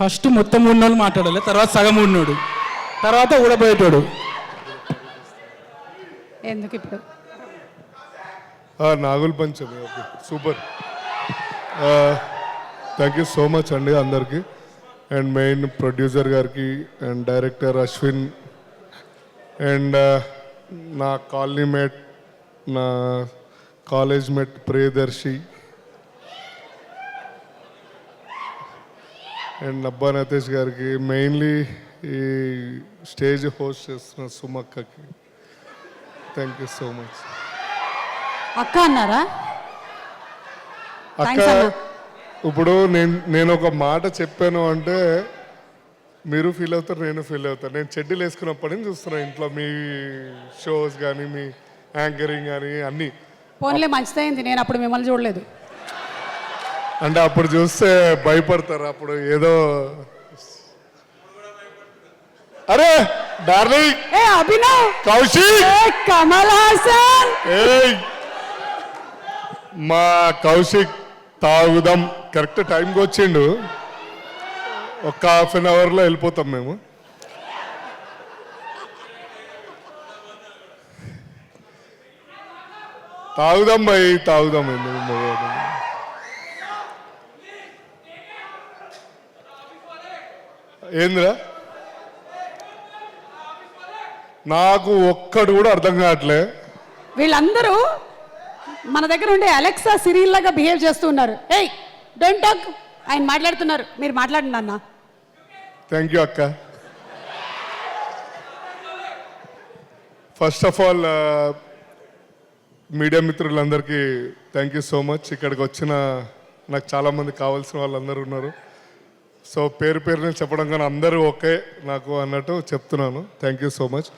First మొత్తం ఉన్నోళ్ళు మాట్లాడాలి తర్వాత సగం ఉన్నోడు. తర్వాత ఊడబోయేటోడు. ఎందుకు ఇప్పుడు? ఆ, Nagula Panchami okay super. Thank you so much అండి అందరికీ. అండ్ మెయిన్ ప్రొడ్యూసర్ గారికి అండ్ డైరెక్టర్ అశ్విన్. అండ్ నా కాలనీ మేట్ నా కాలేజ్ మేట్ ప్రియదర్శి. అండ్ అబ్బా నతేష్ గారికి మెయిన్లీ ఈ స్టేజ్ హోస్ట్ చేస్తున్న సుమక్కకి. థ్యాంక్ యూ సో మచ్ అక్క అన్నారా? అక్క. ఇప్పుడు నేను నేను ఒక మాట చెప్పాను అంటే మీరు ఫీల్ అవుతారు నేను ఫీల్ అవుతాను. నేను చెడ్డీలు వేసుకున్నప్పటి నుంచి చూస్తున్నా ఇంట్లో మీ షోస్ కానీ మీ యాంకరింగ్ కానీ అన్నీ. ఫోన్లే మంచిదైంది. నేను అప్పుడు మిమ్మల్ని చూడలేదు. అంటే అప్పుడు చూస్తే భయపడతారు అప్పుడు ఏదో అరే డార్లింగ్ ఏ అభినవ్! కౌశిక్ ఏ కమల్ హాసన్! ఏయ్! మా కౌశిక్ తాగుదాం. కరెక్ట్ టైంకి వచ్చిండు. ఒక హాఫ్ అన్ అవర్లో వెళ్ళిపోతాం మేము. తాగుదాం భయ్ తాగుదాం. ఎందుకు ఏందిరా? నాకు ఒక్కడు కూడా అర్థం కావట్లే. వీళ్ళందరూ మన దగ్గర ఉండే అలెక్సా సిరియల్ లాగా బిహేవ్ చేస్తూ ఉన్నారు. ఏయ్ డోంట్ టాక్ ఆయన మాట్లాడుతున్నారు. మీరు మాట్లాడండి అన్న. థ్యాంక్ యూ అక్క. ఫస్ట్ ఆఫ్ ఆల్ మీడియా మిత్రులందరికీ థ్యాంక్ యూ సో మచ్ ఇక్కడికి వచ్చిన నాకు చాలామంది కావాల్సిన వాళ్ళందరూ ఉన్నారు. సో పేరు పేరుని చెప్పడం కానీ అందరూ ఓకే నాకు అన్నట్టు చెప్తున్నాను. Thank you so much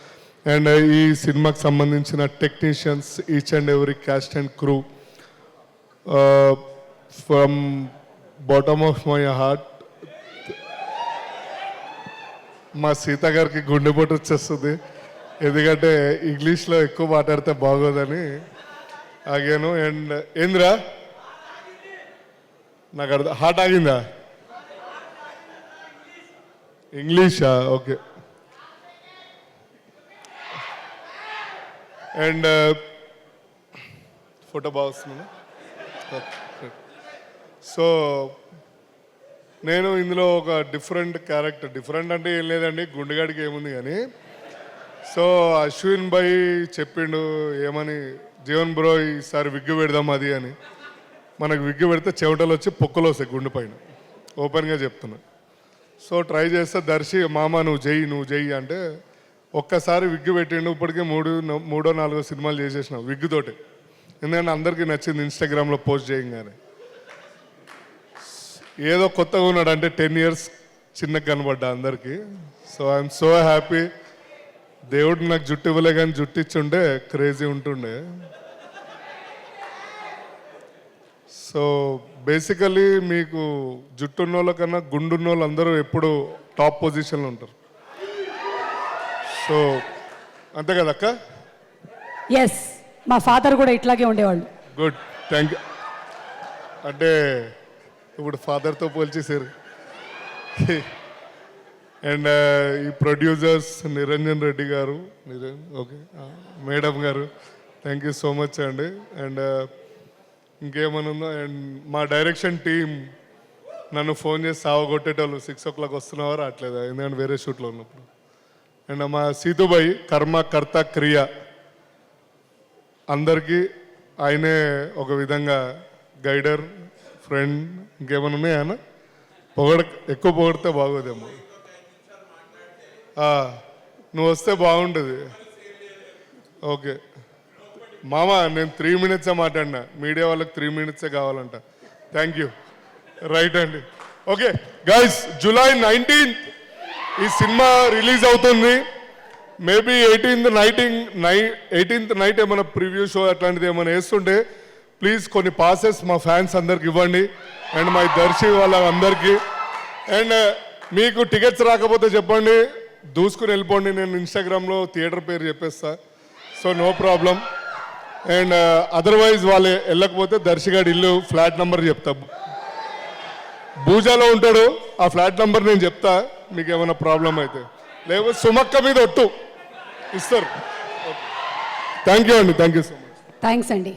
and ఈ సినిమాకి సంబంధించిన technicians each and every cast and crew from bottom of my heart మా సీత గారికి గుండెపోటు వచ్చేస్తుంది. ఎందుకంటే ఇంగ్లీష్లో ఎక్కువ మాట్లాడితే బాగోదని ఆగాను. అండ్ ఏంద్రా uh, నాకు అర్థం హార్ట్ ఆగిందా? ఇంగ్లీషా ఓకే అండ్ ఫోటో బాగా సో నేను ఇందులో ఒక డిఫరెంట్ క్యారెక్టర్ డిఫరెంట్ అంటే ఏం లేదండి గుండెగాడికి ఏముంది కానీ. సో అశ్విన్ భాయ్ చెప్పిండు ఏమని జీవన్ బ్రో ఈసారి విగ్గు పెడదాం అది అని. మనకు విగ్గు పెడితే చెమటలు వచ్చి పొక్కలు వస్తాయి గుండె పైన. ఓపెన్గా చెప్తున్నా. సో ట్రై చేస్తే దర్శి మామ నువ్వు చెయ్యి నువ్వు చెయ్యి అంటే ఒక్కసారి విగ్గు పెట్టిండు ఇప్పటికే మూడు మూడో నాలుగో సినిమాలు చేసేసిన విగ్గుతోటి ఎందుకంటే అందరికీ నచ్చింది ఇన్స్టాగ్రామ్లో పోస్ట్ చేయంగానే ఏదో కొత్తగా ఉన్నాడు అంటే టెన్ ఇయర్స్ చిన్నగా కనబడ్డా అందరికీ. So I'm so happy. దేవుడు నాకు జుట్టు ఇవ్వలే కానీ జుట్టు ఇచ్చుండే క్రేజీ ఉంటుండే. సో బేసికలీ మీకు జుట్టు ఉన్న వాళ్ళ కన్నా గుండున్న వాళ్ళు అందరూ ఎప్పుడు టాప్ పొజిషన్లో ఉంటారు. సో అంతే కదా అక్క? ఎస్ మా ఫాదర్ కూడా ఇట్లాగే ఉండేవాళ్ళు. గుడ్ థ్యాంక్ యూ అంటే ఇప్పుడు ఫాదర్తో పోల్చేసారు అండ్ ఈ ప్రొడ్యూసర్స్ నిరంజన్ రెడ్డి గారు నిరంజన్ ఓకే మేడం గారు థ్యాంక్ యూ సో మచ్ అండి. అండ్ ఇంకేమైనా ఉందో అండ్ మా డైరెక్షన్ టీం నన్ను ఫోన్ చేసి సావగొట్టేటోళ్ళు సిక్స్ ఓ క్లాక్ వస్తున్నావా రావట్లేదు? ఎందుకంటే వేరే షూట్లో ఉన్నప్పుడు. అండ్ మా సీతుబాయి కర్మ కర్త క్రియ అందరికీ ఆయనే ఒక విధంగా గైడర్ ఫ్రెండ్ ఇంకేమైనా ఉన్నాయా అన్న? పొగడ ఎక్కువ పొగిడితే బాగోదేమో. నువ్వు వస్తే బాగుంటుంది. ఓకే. మామ నేను త్రీ మినిట్సే మాట్లాడినా. మీడియా వాళ్ళకి త్రీ మినిట్సే కావాలంట. థ్యాంక్ యూ రైట్ అండి. ఓకే గైస్ జూలై నైన్టీన్త్ ఈ సినిమా రిలీజ్ అవుతుంది. మేబీ ఎయిటీన్త్ నైటింగ్ నై ఎయిటీన్త్ నైట్ ఏమైనా ప్రివ్యూ షో అట్లాంటిది ఏమైనా వేస్తుంటే ప్లీజ్ కొన్ని పాసెస్ మా ఫ్యాన్స్ అందరికి ఇవ్వండి. అండ్ మా దర్శి వాళ్ళ అందరికీ. అండ్ uh, మీకు టికెట్స్ రాకపోతే చెప్పండి. దూసుకుని వెళ్ళిపోండి. నేను ఇన్స్టాగ్రామ్లో థియేటర్ పేరు చెప్పేస్తా. So no problem and uh, otherwise వాళ్ళు వెళ్ళకపోతే దర్శిగాడి ఇల్లు ఫ్లాట్ నెంబర్ చెప్తా. భూజాలో ఉంటాడు ఆ ఫ్లాట్ నెంబర్ నేను చెప్తా మీకు ఏమైనా ప్రాబ్లం అయితే. లేకపోతే సుమక్క మీద ఒట్టు. ఇస్తారు. థ్యాంక్ యూ అండి thank you so much thanks అండి.